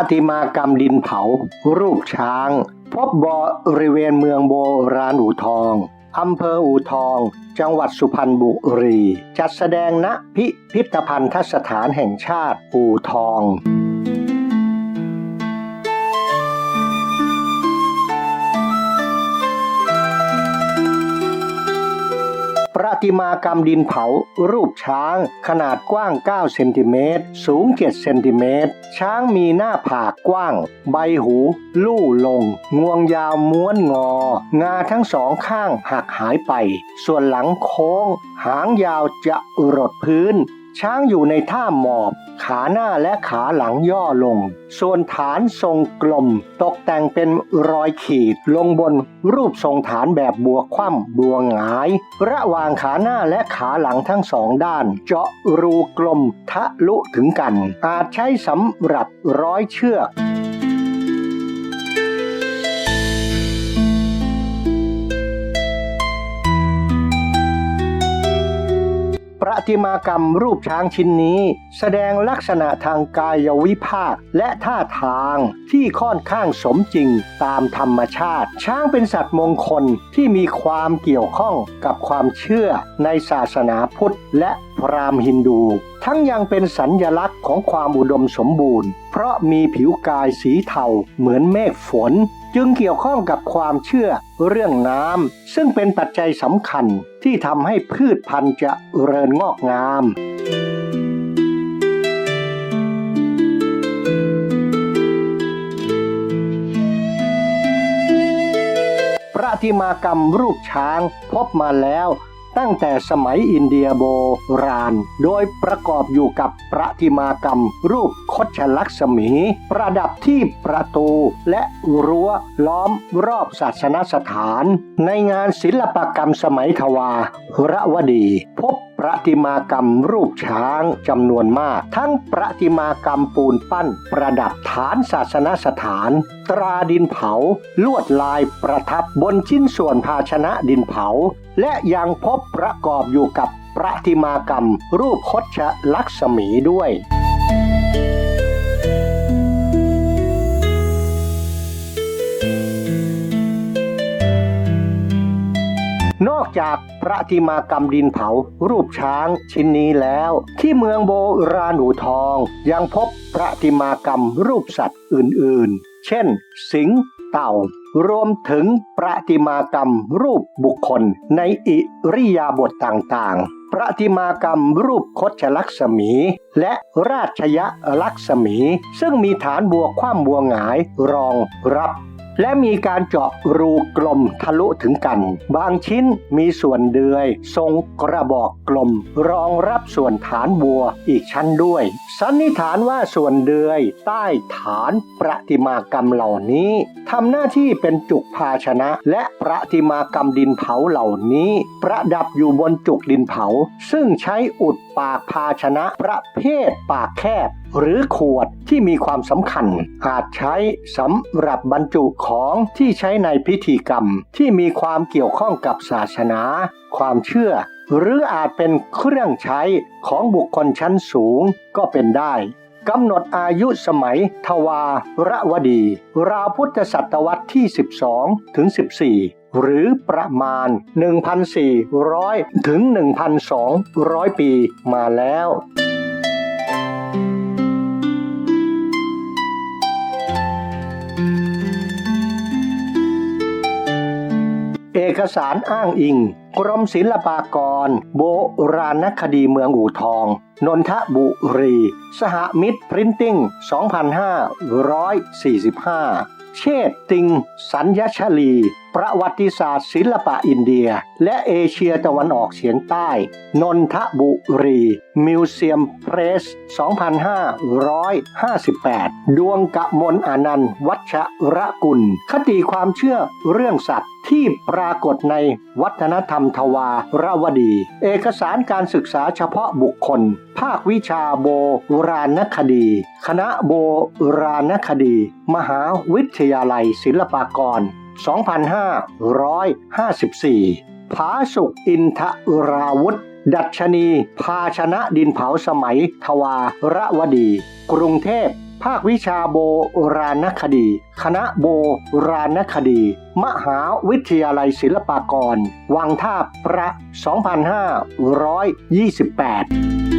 ประติมากรรมดินเผา รูปช้าง พบบริเวณเมืองโบราณอู่ทองอำเภออู่ทอง จังหวัดสุพรรณบุรี จัดแสดงณพิพิธภัณฑสถานแห่งชาติอู่ทอง ประติมากรรมดินเผา รูปช้าง ขนาดกว้าง 9 เซนติเมตร สูง 7 เซนติเมตร ช้างมีหน้าผากกว้าง ใบหู ลู่ลง งวงยาวม้วนงอ งาทั้งสองข้างหักหายไป ส่วนหลังโค้ง หางยาวจะรดพื้น ช้างอยู่ในท่าหมอบ ขาหน้าและขาหลังย่อลง ส่วนฐานทรงกลม ตกแต่งเป็นรอยขีดลงบนรูปทรงฐานแบบบัวคว่ำบัวหงาย ระหว่างขาหน้าและขาหลังทั้งสองด้าน เจาะรูกลมทะลุถึงกัน อาจใช้สำหรับร้อยเชือก ติมากรรมรูปช้างชิ้นนี้ แสดงลักษณะทางกายวิภาคและท่าทางที่ค่อนข้างสมจริงตามธรรมชาติ ช้างเป็นสัตว์มงคลที่มีความเกี่ยวข้องกับความเชื่อในศาสนาพุทธและพราหมณ์ฮินดู ทั้งยังเป็นสัญญลักษณ์ของความอุดมสมบูรณ์ เพราะมีผิวกายสีเทาเหมือนเมฆฝน จึงเกี่ยวข้องกับความเชื่อเรื่องน้ำซึ่งเป็นปัจจัยสำคัญที่ทำให้พืชพันธุ์จะเริญงอกงาม ประติมากรรมรูปช้างพบมาแล้ว ตั้งแต่สมัยอินเดียโบราณ โดยประกอบอยู่กับประติมากรรม รูปคดชลักษมี ประดับที่ประตูและรั้วล้อมรอบศาสนสถาน ในงานศิลปกรรมสมัยทวารวดี พบ ประติมากรรมรูปช้างจำนวนมาก ทั้งประติมากรรมปูนปั้น ประดับฐานศาสนสถาน ตราดินเผา ลวดลายประทับบนชิ้นส่วนภาชนะดินเผา และยังพบประกอบอยู่กับประติมากรรม รูปคดชลักษมีด้วย จากประติมากรรมดินเผารูปช้างชิ้นนี้แล้ว ที่เมืองโบราณอูทองยังพบประติมากรรมรูปสัตว์อื่นๆ เช่น สิงเต่ารวมถึงประติมากรรมรูปบุคคลในอิริยาบถต่างๆ ประติมากรรมรูปคดชลักษมี และราชยลักษมี ซึ่งมีฐานบัวคว่ำบัวหงายรองรับ และมีการเจาะรูกลมทะลุถึงกัน บางชิ้นมีส่วนเดือย ทรงกระบอกกลม รองรับส่วนฐานบัวอีกชั้นด้วย สันนิษฐานว่าส่วนเดือย ใต้ฐานประติมากรรมเหล่านี้ทำหน้าที่เป็นจุกภาชนะ และประติมากรรมดินเผาเหล่านี้ ประดับอยู่บนจุกดินเผา ซึ่งใช้อุดปากภาชนะประเภทปากแคบ หรือขวดที่มีความสำคัญ อาจใช้สำหรับบรรจุของที่ใช้ในพิธีกรรม ที่มีความเกี่ยวข้องกับศาสนา ความเชื่อ หรืออาจเป็นเครื่องใช้ของบุคคลชั้นสูงก็เป็นได้กำหนดอายุสมัยทวารวดี ราวพุทธศตวรรษที่ 12 ถึง 14 หรือประมาณ 1,400 ถึง 1,200 ปีมาแล้ว อกสารอ้างอิง กรมศิลปากร โบราณคดีเมืองอู่ทอง นนทบุรี สหมิตรพรินติ้ง 2545 เชษติง สัญญชลี ประวัติศาสตร์ศิลปะอินเดีย และเอเชียตะวันออกเฉียงใต้ นนทบุรี มิวเซียมเพรส 2558 ดวงกะมลอานันต์ วัชระกุล คติความเชื่อเรื่องสัตว์ ที่ปรากฏในวัฒนธรรมทวารวดี เอกสารการศึกษาเฉพาะบุคคล ภาควิชาโบราณคดี คณะโบราณคดี มหาวิทยาลัยศิลปากร 2554 ผาสุกอินทราวุธ ดัชนี ภาชนะดินเผาสมัยทวารวดี กรุงเทพ ภาควิชาโบราณคดี คณะโบราณคดี มหาวิทยาลัยศิลปากร วังท่าพระ 2528